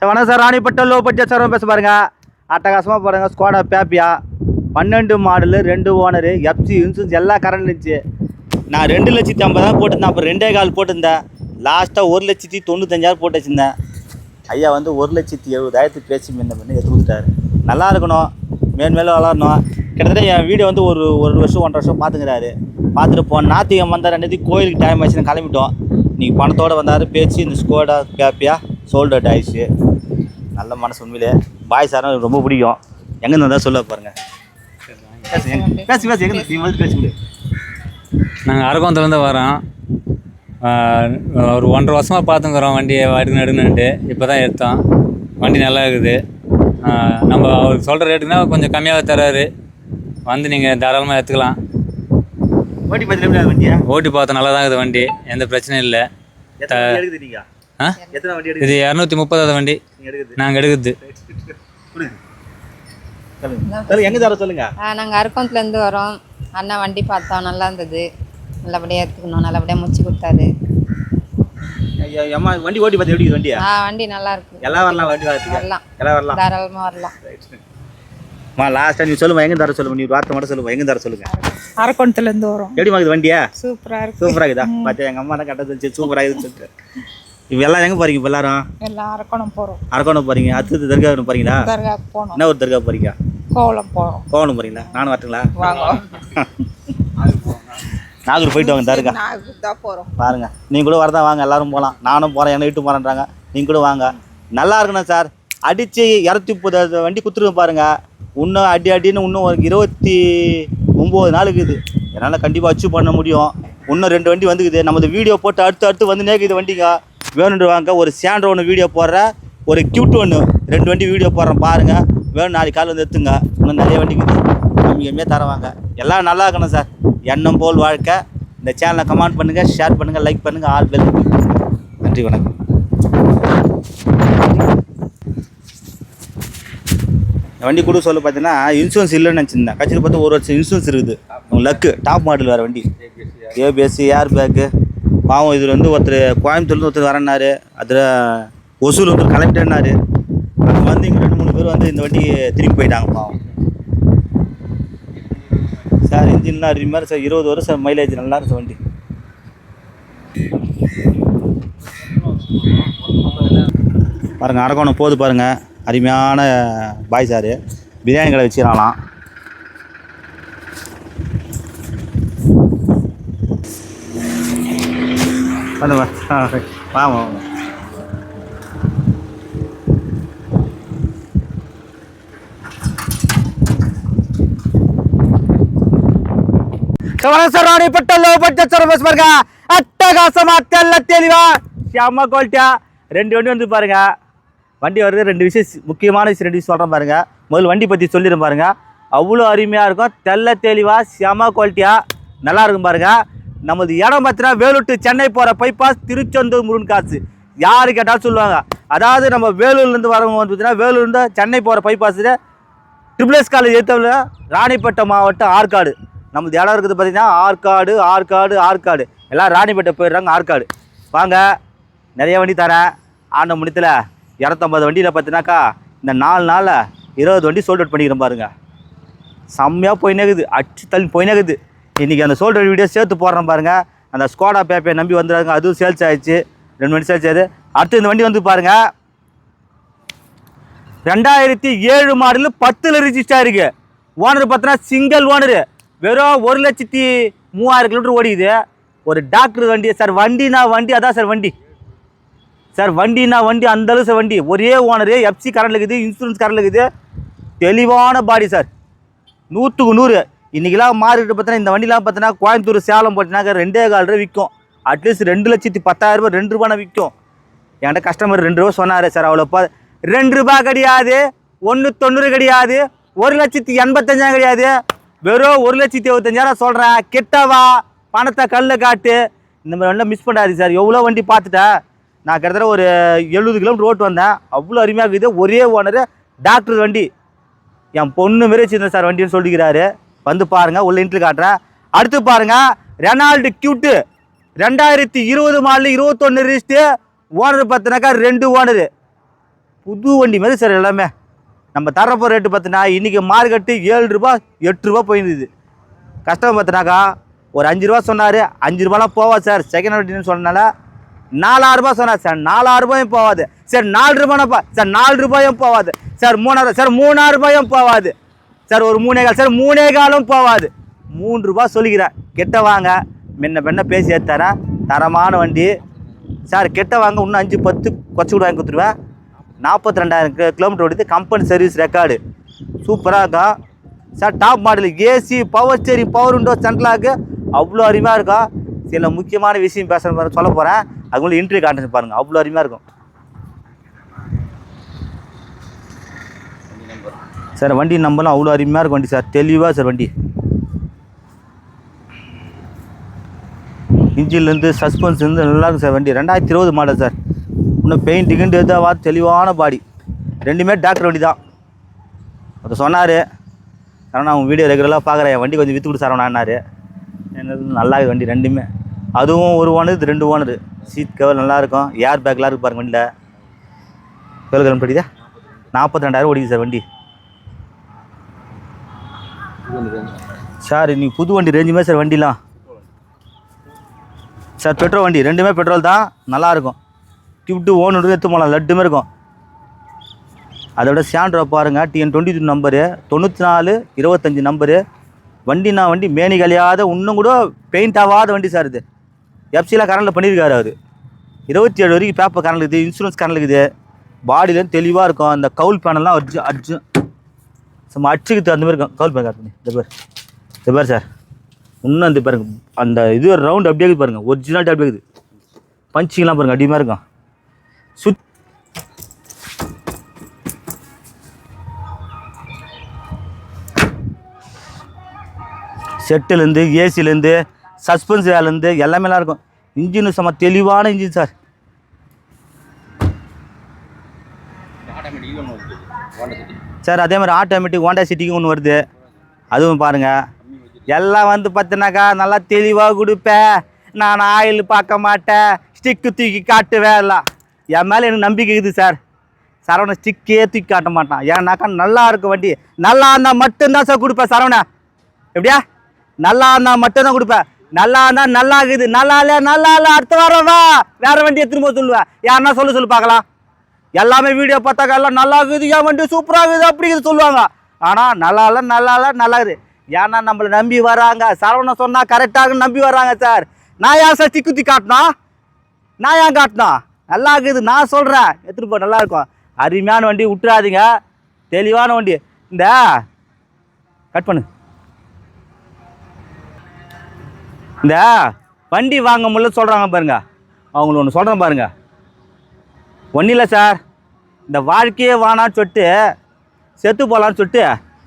Sir வணக்கம் sir. Ranipettai low budget sir பேச பாருங்க. அட்டகாசமாக பாருங்க. ஸ்கோடா பேப்பியா பன்னெண்டு மாடலு ரெண்டு ஓனரு எஃப்சி இன்சூரன்ஸ் எல்லாம் கரண்ட் இருந்துச்சு. நான் ரெண்டு லட்சத்தி ஐம்பதாயிரம் போட்டிருந்தேன். அப்புறம் ரெண்டே கால் போட்டிருந்தேன். லாஸ்ட்டாக ஒரு லட்சத்தி தொண்ணூத்தஞ்சாயிரம் போட்டு வச்சுருந்தேன். ஐயா வந்து ஒரு லட்சத்தி எழுபதாயிரத்துக்கு பேசி முன்ன பண்ணி எடுத்து நல்லா இருக்கணும். மேன்மேலும் வளரணும். கிட்டத்தட்ட என் வீடியோ வந்து ஒரு ஒரு வருஷம் ஒன்றரை வருஷம் பார்த்துக்கிறாரு பார்த்துட்டு போன நாத்திகம் வந்தார் ரெண்டு கோயிலுக்கு டைம் ஆச்சுன்னு கிளம்பிட்டோம். நீங்கள் பணத்தோடு வந்தார். பேச்சு இந்த ஸ்கோடா பேப்பியா சோல்டர் அவுட் ஆயிடுச்சு. நல்ல மனசு உண்மையிலே. பாய் எனக்கு ரொம்ப பிடிக்கும். எங்கேருந்து வந்தால் சொல்ல பாருங்க. பேசு பேசு பேசு எங்கே நீ வந்து பேச நாங்கள் அரக்கோணத்துலேருந்து வரோம். ஒரு ஒன்றரை வருஷமாக பார்த்துங்கிறோம் வண்டியை அடுக்கு நடுன்னுட்டு. இப்போ தான் எடுத்தோம். வண்டி நல்லா இருக்குது. நம்ம அவர் சொல்கிற ரேட்டுக்குனா கொஞ்சம் கம்மியாக தராரு வந்து நீங்கள் தாராளமாக எடுத்துக்கலாம் ஓட்டி வண்டியா? ஓட்டி பார்த்தோம் நல்லா தான் இருக்குது வண்டி. எந்த பிரச்சனையும் இல்லை. எத்தனை வண்டி எடுக்குது? நீங்கள் ஆ எத்தனை வண்டி. எடுக்குது. இது இரநூத்தி முப்பதாவது வண்டி நீங்கள் எடுக்குது எங்கே தர சொல்லுங்க நாங்கள் அருக்கோணத்துலேருந்து வரோம். அண்ணா வண்டி பார்த்தோம் நல்லா இருந்தது. நல்லபடியாக எடுத்துக்கணும். நல்லபடியாக முடிச்சு கொடுத்தாரு. ஐயா, அம்மா வண்டி ஓட்டி பார்த்து எப்படி வண்டியா? ஆ வண்டி நல்லா இருக்கு. எல்லாம் வரலாம் வண்டி வரலாம். எல்லாம் வரலாம். தாராளமாக வரலாம். அம்மா லாஸ்ட்டாக நீ சொல்லுமா எங்கே தர சொல்லுமா? நீ வார்த்தை மட்டும் சொல்லுமா எங்கே தர சொல்லுங்க? அரக்கோணத்துலேருந்து வரோம். எப்படி இருக்குது வண்டியா? சூப்பராக இருக்கு. சூப்பராக இருக்குதா? பார்த்தியா எங்கள் அம்மா தான் கட்ட சொல்லிச்சு. சூப்பராக இருக்குதுன்னு சொல்லிட்டு. இப்போ எல்லாம் எங்கே போகிறீங்க இப்போ எல்லாரும்? எல்லாம் அரக்கோணம் போகிறோம் அரக்கோணம் போகிறீங்க அடுத்தது தர்கா போகிறீங்களா தர்காவுக்கு போனோம். என்ன ஒரு தர்கா போகிறீங்க கோவளம் போகிறோம் கோவலம் போகிறீங்களா நானும் வரட்டுங்களா? வாங்க. நாகூர் போயிட்டு வாங்க போகிறோம் பாருங்க. நீங்க கூட வரதான் வாங்க எல்லாரும் போகலாம் நானும் போகிறேன் என்ன வீட்டு போகிறேன்றாங்க நீங்கள் கூட வாங்க. நல்லா இருக்கணும் சார். அடித்து இரநூத்தி முப்பது வண்டி குத்துருங்க பாருங்க. இன்னும் அடி அடின்னு இன்னும் ஒரு இருபத்தி ஒம்பது நாள் இருக்குது என்னால் கண்டிப்பாக அச்சீவ் பண்ண முடியும். இன்னும் ரெண்டு வண்டி வந்துக்குது. நம்ம வீடியோ போட்டு அடுத்து அடுத்து வந்து நேக்குது வண்டிங்க. வேணுன்ற வாங்க. ஒரு சேண்டர் ஒன்று வீடியோ போடுறேன். ஒரு கியூட் ஒன்று ரெண்டு வண்டி வீடியோ போடுறேன். பாருங்கள் வேணும் நாளைக்கு காலையில் வந்து எடுத்துங்க. இன்னும் நிறைய வண்டிக்குது கம்மி கம்மியாக தரவாங்க. எல்லாம் நல்லா இருக்கணும் சார். எண்ணம் போல் வாழ்க்கை. இந்த சேனலை கமெண்ட் பண்ணுங்கள் ஷேர் பண்ணுங்கள் லைக் பண்ணுங்கள் ஆல் பெல் நன்றி வணக்கம். வண்டி கூட சொல்ல பார்த்தீங்கன்னா இன்சூரன்ஸ் இல்லைன்னு நினச்சிருந்தேன். கட்சியில் பார்த்து ஒரு வருஷம் இன்சூரன்ஸ் இருக்குது. லக்கு டாப் மாடல் வேறு வண்டி. ஏபிஎஸ் ஏர் பேக்கு பாவம் இதில் வந்து ஒருத்தர் கோயம்புத்தூர்லேருந்து ஒருத்தர் வரேன்னாரு. அதில் ஒசூர் ஒருத்தர் கலெக்டர்னாரு அங்கே வந்து இங்கே ரெண்டு மூணு பேர் வந்து இந்த வண்டி திரும்பி போயிட்டாங்க பாவம். சார் இன்ஜின்லாம் அருமை மாதிரி சார் இருபது வருஷம் மைலேஜ் நல்லா இருக்கு வண்டி. பாருங்கள் அரக்கோணம் போகுது பாருங்கள் அருமையான பாய் சார். பிரியாணி கடை வச்சுக்கிறாங்களாம். வந்து வாங்க வாங்க பட்ட லோ பட்ஜெட் சர்வீஸ் பாருங்க அட்டகாசமா தெல்ல தெளிவா. செம்ம குவாலிட்டியா ரெண்டு வண்டி வந்து பாருங்க. வண்டி வருது ரெண்டு விஷயம் முக்கியமான விஷயம் ரெண்டு விஷயம் சொல்கிறேன் பாருங்க. முதல் வண்டி பற்றி சொல்லிடுறேன் பாருங்க. அவ்வளோ அருமையாக இருக்கும். தெல்ல தெளிவாக செம்ம குவாலிட்டியாக நல்லா இருக்கும் பாருங்க. நமது இடம் பார்த்தீங்கன்னா வேலூர் சென்னை போகிற பைபாஸ் திருச்செந்தூர் முருகன் காசு. யார் கேட்டாலும் சொல்லுவாங்க. அதாவது நம்ம வேலூர்லேருந்து வரவங்க வந்து பார்த்தீங்கன்னா வேலூர்லேருந்து சென்னை போகிற பைபாஸில் ட்ரிபிள்எஸ் காலேஜ் எடுத்தவங்க ராணிப்பேட்டை மாவட்டம் ஆற்காடு. நமது இடம் இருக்குது பார்த்திங்கன்னா ஆற்காடு ஆற்காடு ஆற்காடு. எல்லாம் ராணிப்பேட்டை போயிடுறாங்க ஆற்காடு. வாங்க நிறைய வண்டி தரேன். ஆண்ட முடித்தில் இரநூத்தம்பது வண்டியில் பார்த்தினாக்கா இந்த நாலு நாளில் இருபது வண்டி சோல்ட் அவுட் பண்ணிக்கிறேன் பாருங்கள் செம்மையாக போயினேக்குது அடிச்சு தள்ளி போயினேக்குது இன்றைக்கி அந்த சோல்டர் வீடியோ சேர்த்து போடுறேன் பாருங்கள் அந்த ஸ்கோடா பேப்பை நம்பி வந்துடுறாங்க அதுவும் சேல்ஸ் ஆகிடுச்சு ரெண்டு வண்டி சேல்ஸ் ஆகுது அடுத்து இந்த வண்டி வந்து பாருங்கள் ரெண்டாயிரத்தி ஏழு மாடலு பத்தில் ரிஜிஸ்டர் இருக்கு ஓனர் பார்த்தோன்னா சிங்கிள் ஓனரு வெறும் ஒரு லட்சத்தி மூவாயிரம் கிலோமீட்டர் ஓடிக்குது. ஒரு டாக்டர் வண்டி. சார் வண்டினா வண்டி அதான் சார் வண்டி. சார் வண்டினா வண்டி அந்த அளவு சார் வண்டி. ஒரே ஓனரு எஃப்சி கரண்ட் இருக்குது இன்சூரன்ஸ் கரண்ட் இருக்குது. தெளிவான பாடி சார் நூற்றுக்கு நூறு. இன்றைக்கெல்லாம் மாறிட்டு பார்த்தீங்கன்னா இந்த வண்டிலாம் பார்த்தீங்கன்னா கோயம்புத்தூர் சேலம் போட்டினாக்க ரெண்டே கால் ரூபா விற்கும் அட்லீஸ்ட் ரெண்டு லட்சத்தி பத்தாயிரம் ரூபாய் ரெண்டு ரூபாய் விற்கும் என்கிட்ட கஸ்டமர் ரெண்டு ரூபா சொன்னார் சார் அவ்வளோ ரெண்டு ரூபா கிடையாது ஒன்று தொண்ணூறு கிடையாது ஒரு லட்சத்தி எண்பத்தஞ்சாயிரம் கிடையாது. வெறும் ஒரு லட்சத்தி இருபத்தஞ்சாயிரம் சொல்கிறேன் கிட்டவா? பணத்தை கல்ல காட்டு. இந்த மாதிரி ஒன்றும் மிஸ் பண்ணாது சார். எவ்வளோ வண்டி பார்த்துட்டேன் நான் கிட்டத்தட்ட ஒரு எழுபது கிலோமீட்டர் ஓட்டு வந்தேன். அவ்வளோ அருமையாக இருக்குது. ஒரே ஓனரு டாக்டர் வண்டி. என் பொண்ணு மாரி வச்சிருந்தேன் சார் வண்டின்னு சொல்லிக்கிறாரு. வந்து பாருங்க உள்ள இன்ட்ரு காட்டுறேன். அடுத்து பாருங்க ரெனால்டு கியூட்டு ரெண்டாயிரத்தி இருபது மாடல் இருபத்தொன்று ரிஜிஸ்ட்டு ஓனர் பார்த்தினாக்கா ரெண்டு ஓனரு புது வண்டி மாதிரி சார் எல்லாமே. நம்ம தரப்போ ரேட்டு பார்த்தினா இன்றைக்கி மார்க்கெட்டு ஏழு ரூபா எட்டு ரூபா போயிருந்தது கஸ்டமர் பார்த்தினாக்கா ஒரு அஞ்சு ரூபா சொன்னார். அஞ்சு ரூபாலாம் போவா சார். செகண்ட் ஹேண்ட் வண்டின்னு சொன்னனால நாலாயிரம் சொன்னார் சார். நாலாயிரரூபாயும் ரூபாயும் போகாது சார் நாலு ரூபாய்ப்பா சார் நாலு ரூபாயும் போகாது சார் மூணாயிரம் சார் மூணாயிரரூபாயும் போவாது. போகாது சார் ஒரு மூணே கால் சார் மூணே காலும் போகாது மூணு ரூபாய் சொல்லிக்கிறேன் கெட்ட வாங்க. முன்ன பெண்ண பேசி ஏற்றுறேன் தரமான வண்டி. சார் கெட்ட வாங்க இன்னும் அஞ்சு பத்து குறைச்சி கூட வாங்கி கொடுத்துருவேன். நாற்பத்தி ரெண்டாயிரம் கிலோமீட்டர் ஓடிது. கம்பெனி சர்வீஸ் ரெக்கார்டு சூப்பராக இருக்கும் sir top model AC power steering power window central lock அவ்வளோ அருமையாக இருக்கும் சில முக்கியமான விஷயம் பேசுகிற சொல்ல போகிறேன் அதுக்குள்ளே இன்டர்வியூ கான்டென்ட் பாருங்கள் அவ்வளோ அருமையாக இருக்கும். சார் வண்டி நம்பலாம் அவ்வளோ அருமையாக இருக்கும் வண்டி சார். தெளிவாக சார் வண்டி. இன்ஜின்லேருந்து சஸ்பென்ஸ்லேருந்து நல்லா இருக்கும் சார் வண்டி. ரெண்டாயிரத்தி இருபது மாடல் சார். இன்னும் பெயிண்ட் கிண்டு எதாவது தெளிவான பாடி ரெண்டுமே டாக்டர் வண்டி தான் அவர் சொன்னார் ஆனால் அவன் வீடியோ ரெகுலராக பார்க்குறேன் வண்டி கொஞ்சம் விற்று கொடு சார் என்னது நல்லா இருக்குது வண்டி ரெண்டுமே. அதுவும் ஒரு ஓனர் இது ரெண்டு ஓனர் சீட் கவர் நல்லாயிருக்கும் ஏர் பேக்லாம் இருக்கு பாருங்கள் வண்டியில். கேள்வி கிலோமீட்டர் நாற்பத்தி ரெண்டாயிரம் ஓடிக்குது சார் வண்டி. சார் நீங்கள் புது வண்டி ரேஞ்சுமே சார் வண்டிலாம். சார் பெட்ரோல் வண்டி ரெண்டுமே பெட்ரோல் தான். நல்லாயிருக்கும். டியூப்டு ஓன் எடுத்து போகலாம். லட்டுமே இருக்கும். அதோட சாண்ட்ரோ பாருங்கள் டிஎன் டுவெண்ட்டி டூ நம்பரு தொண்ணூற்றி நாலு இருபத்தஞ்சி நம்பரு வண்டி நான் வண்டி மேனி கழியாத இன்னும் கூட பெயிண்ட் ஆகாத வண்டி சார் இது. எஃப்சியில் கரண்டில் பண்ணியிருக்காரு அவர். இருபத்தி ஏழு வரைக்கும் பேப்பர் கரண்ட் இருக்குது இன்சூரன்ஸ் கரண்ட் இருக்குது. பாடியிலேருந்து தெளிவாக இருக்கும். அந்த கவுல் பேனல்லாம் அர்ஜு அர்ஜு சும்மா அச்சுக்கு அந்த மாதிரி இருக்கும் கவுல் பேன் பண்ணி இந்த பேர். இந்த பேர் சார். இன்னும் அந்த பாருங்க அந்த இது ஒரு ரவுண்ட் அப்படியே இருக்குது பாருங்க. ஒரிஜினாலிட்டி அப்படியே இருக்குது. பஞ்சிங்லாம் பாருங்க அடிமையாக இருக்கும் சுத் செட்டுலேருந்து ஏசிலேருந்து சஸ்பென்ஸ் வேலேருந்து எல்லாமே நல்லா இருக்கும். இன்ஜின் செம்ம தெளிவான இன்ஜின் சார். சார் அதே மாதிரி ஆட்டோமேட்டிக் ஹோண்டா சிட்டிக்கும் ஒன்று வருது. அதுவும் பாருங்கள் எல்லாம் வந்து பார்த்தினாக்கா நல்லா தெளிவாக கொடுப்பேன் நான் ஆயில் பார்க்க மாட்டேன். ஸ்டிக்கு தூக்கி காட்டுவேன் எல்லாம். என் மேலே எனக்கு நம்பிக்கை இருக்குது சார். சரவணை ஸ்டிக்கே தூக்கி காட்ட மாட்டான். ஏன்னாக்கா நல்லா இருக்கும் வண்டி. நல்லா இருந்தால் மட்டும்தான் சார் கொடுப்பேன் சரவணா எப்படியா? நல்லா இருந்தால் மட்டும்தான் கொடுப்பேன். நல்லா இருந்தால் நல்லா இருக்குது. நல்லா இல்லையா? நல்லா இல்லை. அடுத்த வாரம் வா. வேறு வண்டி எடுத்துன்னு போக சொல்லுவேன். யாருன்னா சொல்ல சொல்லு பார்க்கலாம். எல்லாமே வீடியோ பார்த்தாக்க எல்லாம் நல்லா இருக்குது என் வண்டி சூப்பராக இருக்குது அப்படி சொல்லுவாங்க. ஆனால் நல்லா இல்லை நல்லா இல்லை நல்லா இருக்குது ஏன்னா நம்மளை நம்பி வராங்க. சரவணன் சொன்னால் கரெக்டாக நம்பி வராங்க சார் நான் ஏன் சார் திக்குத்தி காட்டினா? நான் ஏன் காட்டினா? நல்லா இருக்குது நான் சொல்கிறேன் எடுத்துகிட்டு போ நல்லா இருக்கும் அருமையான வண்டி விட்டுறாதீங்க தெளிவான வண்டி. இந்த கட் பண்ணு. இந்த வண்டி வாங்க முடியல சொல்கிறாங்க பாருங்க. அவங்கள ஒன்று சொல்கிறேன் பாருங்கள் ஒன்றும் இல்லை சார். இந்த வாழ்க்கையே வானான்னு சொல்லிட்டு செத்து போகலான்னு சொல்லிட்டு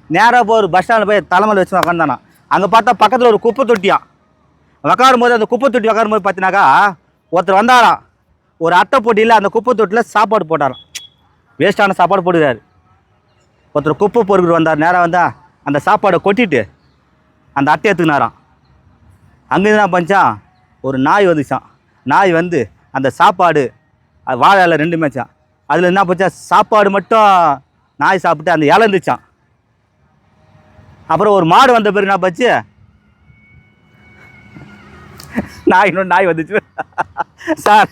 நேராக போய் ஒரு பஸ் ஸ்டாண்டில் போய் தலைமையில் வச்சு உக்காந்தானா அங்கே பார்த்தா பக்கத்தில் ஒரு குப்பை தொட்டியான் உக்காரும் போது அந்த குப்பை தொட்டி உக்காரும் போது பார்த்தினாக்கா ஒருத்தர் வந்தாராம். ஒரு அட்டை போட்டியில் அந்த குப்பை தொட்டியில் சாப்பாடு போட்டாராம். வேஸ்ட்டான சாப்பாடு போடுகிறார். ஒருத்தர் குப்பை பொறுக்கிட்டு வந்தார். நேராக வந்தா அந்த சாப்பாடை கொட்டிட்டு அந்த அட்டை எடுத்துக்கினாராம். அங்கேருந்து என்ன பண்ணிச்சான் ஒரு நாய் வந்துச்சான் நாய் வந்து அந்த சாப்பாடு அது வாழை இலை ரெண்டு வச்சான் அதில் என்ன போச்சா சாப்பாடு மட்டும் நாய் சாப்பிட்டு அந்த இலை இருந்துச்சான் அப்புறம் ஒரு மாடு வந்த பிறகு என்ன போச்சு நாய் இன்னும் நாய் வந்துச்சு. சார்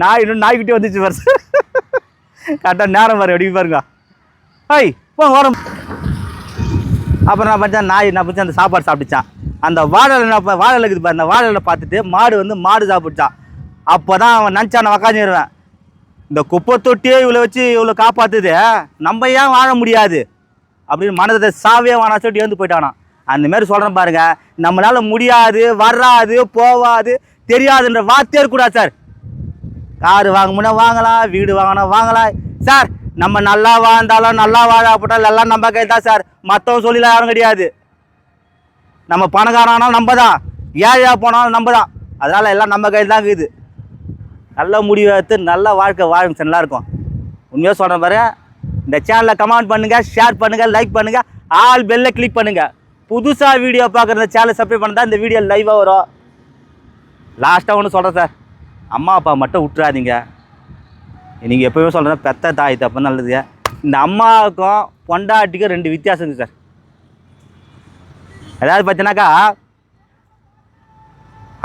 நாய் இன்னும் நாய்கிட்டே வந்துச்சு பாரு. சார் கரெக்டாக நேரம் பாரு எப்படி பாருங்க. ஐய் போ ஓரம். அப்புறம் என்ன பண்ணான் நாய் என்ன பண்ணி அந்த சாப்பாடு சாப்பிட்டுச்சான். அந்த வாழை என்ன ப- வாழை இருக்குது பாரு அந்த வாழை பார்த்துட்டு மாடு வந்து மாடு சாப்பிட்டுச்சான் அப்போ தான் அவன் நினச்சான் நான் உக்காந்துருவேன். இந்த குப்பை தொட்டியே இவ்வளோ வச்சு இவ்வளோ காப்பாற்றுது நம்ம ஏன் வாழ முடியாது? அப்படின்னு மனதை சாவே வானா சொல்லிட்டு எழுந்து போயிட்டானா. அந்த மாதிரி சொல்கிறேன் பாருங்க. நம்மளால் முடியாது வராது போவாது தெரியாதுன்ற வார்த்தையே இருக்கக்கூடாது சார். கார் வாங்கணும்னா வாங்கலாம் வீடு வாங்கினா வாங்கலாம். சார் நம்ம நல்லா வாழ்ந்தாலும் நல்லா வாழப்பட்டாலும் எல்லாம் நம்ம கை தான் சார். மற்றவங்க சொல்லிலாம் யாரும் கிடையாது. நம்ம பணக்காரனாலும் நம்ம தான். ஏழையாக போனாலும் நம்ம தான். அதனால் எல்லாம் நம்ம கையில் தான் இருக்குது. நல்ல முடிவு எடுத்து நல்ல வாழ்க்கை வாழுங்க சார் நல்லாயிருக்கும். உண்மையாக சொல்கிறேன் பாரு இந்த சேனலை கமெண்ட் பண்ணுங்கள் ஷேர் பண்ணுங்கள் லைக் பண்ணுங்கள் ஆல் பெல்லை கிளிக் பண்ணுங்கள் புதுசாக வீடியோ பார்க்குற இந்த சேனலை சப்ஸ்கிரைப் பண்ணால் இந்த வீடியோ லைவாக வரும். லாஸ்ட்டாக ஒன்று சொல்கிறேன் சார் அம்மா அப்பா மட்டும் விட்டுறாதீங்க. நீங்கள் எப்போயுமே சொல்கிறேன் பெத்த தாய் தப்பு நல்லது. இந்த அம்மாவுக்கும் பொண்டாட்டிக்கும் ரெண்டு வித்தியாசம் இருக்குது சார். அதாவது பார்த்தீங்கன்னாக்கா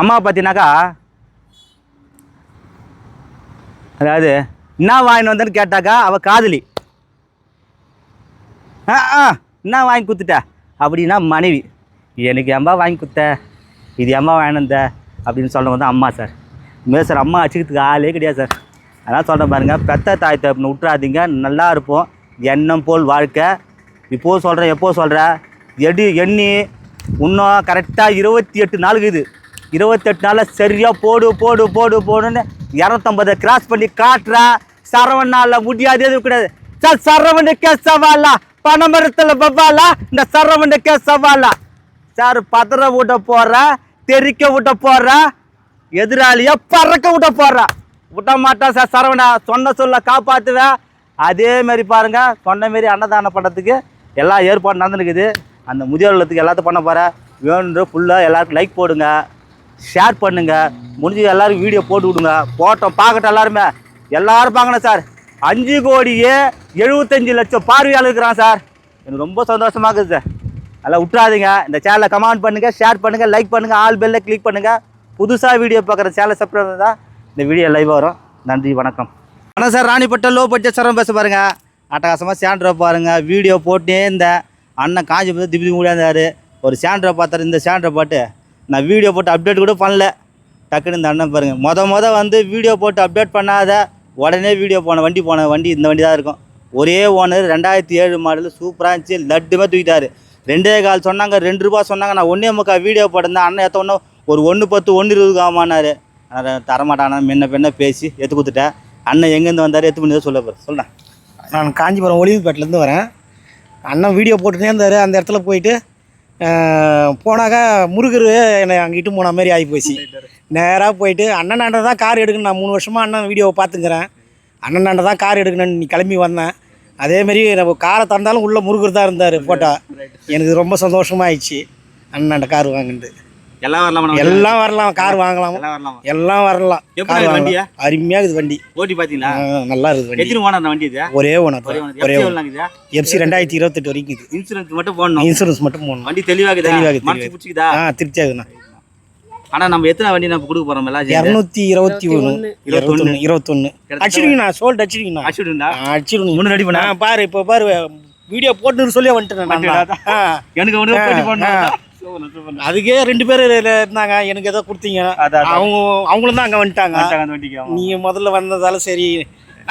அம்மா பார்த்தீங்கன்னாக்கா அதாவது என்ன வாங்கின்னு வந்தேன்னு கேட்டாக்கா அவள் காதலி. ஆ ஆ என்ன வாங்கி கொடுத்துட்ட? அப்படின்னா மனைவி. எனக்கு எம்பா வாங்கி கொடுத்த? இது எம்பா வாங்கினந்த வந்த? அப்படின்னு சொல்கிறவங்க தான் அம்மா சார். இனிமேல் சார் அம்மா வச்சுக்கிறதுக்கு ஆளே கிடையாது சார். அதான் சொல்கிறேன் பாருங்கள் பெத்த தாய் தப்புன்னு விட்டுறாதீங்க நல்லா இருப்போம். எண்ணம் போல் வாழ்க்கை. இப்போது சொல்கிறேன் எப்போ சொல்கிறேன் எடு எண்ணி இன்னும் கரெக்டாக இருபத்தி எட்டு நாளுக்கு இது. இருபத்தெட்டு நாளில் சரியாக போடு போடு போடு போடுன்னு இரநூத்தம்பதை கிராஸ் பண்ணி காட்டுறா. சரவணால முடியாது எதுவும் கிடையாது. சார் சரவணுக்கே சவாலா பணமரத்தில் பவாலா இந்த சரவணுக்கே சவாலா சார் பதற விட்ட போறா தெறிக்க விட்ட போறா எதிராளிய பறக்க விட்ட போறா. விட்ட மாட்டான் சார் சரவணா சொன்ன சொல்ல காப்பாற்றுவேன் அதே மாதிரி பாருங்க சொன்ன மாரி அன்னதானம் பண்ணுறதுக்கு எல்லா ஏற்பாடு நடந்துருக்குது அந்த முதியோர் இல்லத்துக்கு எல்லாத்தையும் பண்ண போகிறேன் வேணுன்ற ஃபுல்லாக எல்லாருக்கும் லைக் போடுங்க. ஷேர் பண்ணுங்க. முடிஞ்சு எல்லாரும் வீடியோ போட்டு விடுங்க. போட்டோம் பார்க்கட்டும் எல்லாருமே. எல்லாரும் பார்க்கணும் சார் அஞ்சு கோடியே எழுபத்தஞ்சு லட்சம் பார்வையாளர் இருக்கிறான் சார் எனக்கு ரொம்ப சந்தோஷமாக இருக்குது சார் அதெல்லாம் விட்றாதீங்க இந்த சேனலை கமெண்ட் பண்ணுங்கள் ஷேர் பண்ணுங்கள் லைக் பண்ணுங்கள் ஆல் பெல்லில் கிளிக் பண்ணுங்கள் புதுசாக வீடியோ பார்க்குற சேனலை சப்ஸ்கிரைப் தான் இந்த வீடியோ லைவ் வரும். நன்றி வணக்கம். ஆனால் சார் ராணிப்பட்ட லோ பட்ஜெட் சரம் பேச பாருங்கள் அட்டகாசமாக சேண்ட்ரை பாருங்கள் வீடியோ போட்டே இருந்தேன். அண்ணன் காஞ்சி போய் திப்பி முடியாந்தாரு ஒரு சேண்ட்ரை பார்த்தாரு. இந்த சேண்ட்ரை பாட்டு. நான் வீடியோ போட்டு அப்டேட் கூட பண்ணல. டக்குன்னு இந்த அண்ணன் பாருங்க. மொத மொதல் வந்து வீடியோ போட்டு அப்டேட் பண்ணாத உடனே வீடியோ போன வண்டி போன வண்டி இந்த வண்டி தான் இருக்கும். ஒரே ஓனர் ரெண்டாயிரத்தி ஏழு மாடல் சூப்பராக இருந்துச்சு. லட்டுமே தூக்கிட்டாரு. ரெண்டே கால் சொன்னாங்க ரெண்டு ரூபா சொன்னாங்க. நான் ஒன்றே முக்கால் வீடியோ போட்டிருந்தேன். அண்ணன் எத்த ஒன்றும் ஒரு ஒன்று பத்து ஒன்று இருபது ஆமான்னாரு. அதை தரமாட்டானா முன்ன பின்ன பேசி எடுத்து கொடுத்துட்டேன். அண்ணன் எங்கேருந்து வந்தார் எத்து பண்ணி சொல்ல போகிறேன் சொல்லேன் நான் காஞ்சிபுரம் ஒளிவுப்பேட்டிலேருந்து வரேன். அண்ணன் வீடியோ போட்டுட்டே இருந்தார். அந்த இடத்துல போயிட்டு போனாக்கா முருகர் என்னை அங்கிட்டு போன மாதிரி ஆகி போச்சு நேராக போயிட்டு அண்ணனாண்ட தான் கார் எடுக்கணும். நான் மூணு வருஷமாக அண்ணன் வீடியோவை பார்த்துக்கிறேன். அண்ணனாண்ட தான் கார் எடுக்கணும்னு நீ கிளம்பி வந்தேன். அதேமாரி நம்ம காரை திறந்தாலும் உள்ளே முருகர் தான் இருந்தார் ஃபோட்டோ எனக்கு ரொம்ப சந்தோஷமாயிடுச்சு அண்ணாண்ட கார் வாங்கினது எல்லாம் வரலாமா எல்லாம் வரலாம் கார் வாங்கலாம். எல்லாம் வரலாமா? எல்லாம் வரலாம். எப்படி. வண்டியா? அருமையாக இருக்குது வண்டி. ஓட்டி பார்த்தீங்களா? அஹ், நல்லா இருக்குது வண்டி. எத்தனை ஓனர் வண்டி இது? ஒரே ஓனர் ஒரே. ஓனர். எஃப்சி ரெண்டாயிரத்தி இருபத்தெட்டு வரைக்கும் இது இன்சூரன்ஸ் மட்டும் போடணும். இன்சூரன்ஸ் மட்டும் போடணும். வண்டி தெளிவாகுதா? தெளிவாகுது, மனசு. பிடிச்சிக்குதா? ஆ ஆகுதுண்ணா ஆனா நம்ம எத்தனை வண்டி நம்ம கொடுக்க போறோம் எல்லாம்? இரநூத்தி இருபத்தி ஒன்று. இருபத்தொன்று இருபத்தொன்று அடிச்சிருங்கண்ணா சோல்ட் அடிச்சிருங்கண்ணா அடிச்சுடுங்களா? அடிச்சிருங்க முன்னு ரெடி பண்ணா? பாரு இப்போ பாரு வீடியோ போட்டுன்னு சொல்லி வந்துட்டேன். எனக்கு ஒண்ணு போட்டி போடணும். அதுக்கே ரெண்டு பேர் இருந்தாங்க. எனக்கு ஏதோ கொடுத்தீங்க. அவங்க அவங்களும் தான் அங்கே வந்துட்டாங்க. நீங்கள் முதல்ல வந்ததால சரி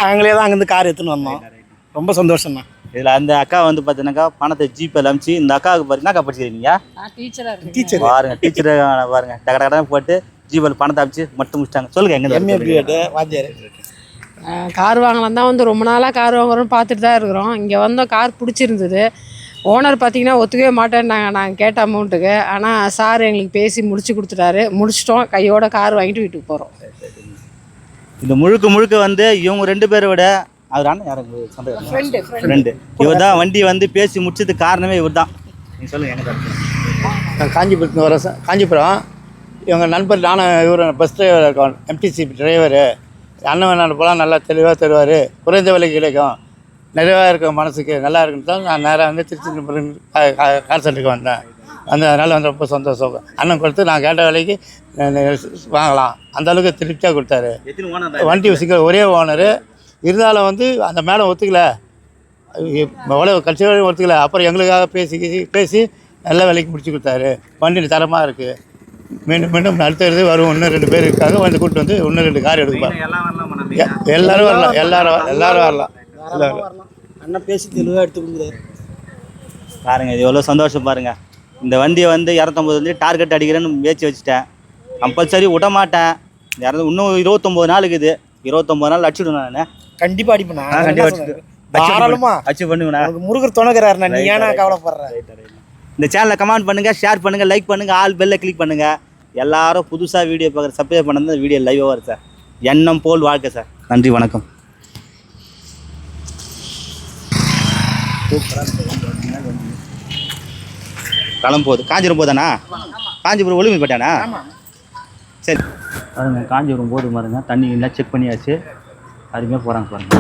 நாங்களே தான் அங்கேருந்து கார் எடுத்துன்னு வந்தோம். ரொம்ப சந்தோஷம்ண்ணா. இதுல அந்த அக்கா வந்து பாத்தீங்கன்னாக்கா பணத்தை ஜிபேல அமிச்சு இந்த அக்காவுக்கு பாருங்க அக்கா படிச்சிருக்கீங்க? டீச்சர் பாருங்க டீச்சர் பாருங்க. டக டக டகன்னு போட்டு ஜிபேல பணத்தை அமிச்சு மட்டும் முடிச்சிட்டாங்க. சொல்லுங்க எங்க வாத்தியார். கார் வாங்கலாம் தான் வந்து ரொம்ப நாளாக கார் வாங்குறோம்னு பார்த்துட்டு தான் இருக்கிறோம். இங்கே வந்தோம் கார் பிடிச்சிருந்தது. ஓனர் பார்த்தீங்கன்னா ஒத்துக்கவே மாட்டேன்னாங்க. நாங்கள் கேட்ட அமௌண்ட்டுக்கு ஆனால் சார் எங்களுக்கு பேசி முடிச்சு கொடுத்துட்டாரு. முடிச்சிட்டோம். கையோட கார் வாங்கிட்டு வீட்டுக்கு போகிறோம் இந்த முழுக்க முழுக்க வந்து இவங்க ரெண்டு பேரை விட அவர் அண்ணன் யாரு? ஃப்ரெண்டு இவர் தான் வண்டி வந்து பேசி முடிச்சதுக்கு காரணமே இவர் தான் நீங்க சொல்லுங்க எங்க தான் நான் காஞ்சிபுரத்துக்கு வர காஞ்சிபுரம். இவங்க நண்பர் நானும் இவர் பஸ் டிரைவர் இருக்கோம். எம்டிசி டிரைவரு அண்ணன் போகலாம் நல்லா தெளிவாக தருவார். குறைந்த விலைக்கு கிடைக்கும். நிறைவாக இருக்கும் மனசுக்கு நல்லா இருக்குன்னு தான் நான் நேராக வந்து திருச்சி கார் சென்டருக்கு வந்தேன். அந்த அதனால் வந்து ரொம்ப சந்தோஷம். அண்ணன் கொடுத்து நான் கேட்ட விலைக்கு வாங்கலாம். அந்த அளவுக்கு திருப்தியாக கொடுத்தாரு. வண்டி வச்சுக்க ஒரே ஓனரு. இருந்தாலும் வந்து அந்த மேடம் ஒத்துக்கல. எவ்வளோ கட்சி ஒத்துக்கல. அப்புறம் எங்களுக்காக பேசி பேசி நல்ல விலைக்கு முடிச்சு கொடுத்தாரு. வண்டி தரமாக இருக்குது மீண்டும் மீண்டும் அடுத்தது வரும் இன்னும் ரெண்டு பேர் இருக்காங்க. வந்து கூப்பிட்டு வந்து இன்னும் ரெண்டு கார் எடுப்பாங்க எல்லாரும் வரலாம். எல்லாரும் எல்லாரும் வரலாம். வரலாம். அண்ணன் பேசி தெளிவாக எடுத்து கொடுக்குறாரு பாருங்க இது எவ்வளோ சந்தோஷம் பாருங்க. இந்த வண்டியை வந்து இரநூத்தம்பது வந்து டார்கெட் அடிக்கிறேன்னு முயற்சி வச்சுட்டேன். கம்பல்சரி விட மாட்டேன். இரநூ இன்னும் இருபத்தொம்போது நாள் இருக்குது இருபத்தொம்போது நாள் அடிச்சுடுவேன் நான். கண்டிப்பாக அடிப்பேண்ணா கண்டிப்பாக அடிச்சு தாராளமா அச்சீவ் பண்ணுவேண்ணா முருகர் துணைக்கிறாருண்ணா நீ ஏன்னா கவலைப்படுற? இந்த சேனலை கமெண்ட் பண்ணுங்க ஷேர் பண்ணுங்க லைக் பண்ணுங்க ஆல் பெல்ல கிளிக் பண்ணுங்க. எல்லாரும் புதுசாக வீடியோ பார்க்குற சப்ஸ்கிரைப் பண்ணது வீடியோ லைவாக வரும் சார் எண்ணம் போல் வாழ்க்கை சார் நன்றி வணக்கம். களம் போகுது காஞ்சிபுரம் போதானா? காஞ்சிபுரம் ஒழுங்கு போட்டானா சரி. பாருங்க காஞ்சிபுரம் போது பாருங்க தண்ணி எல்லாம் செக் பண்ணியாச்சு. அருமையாக போகிறாங்க பாருங்க.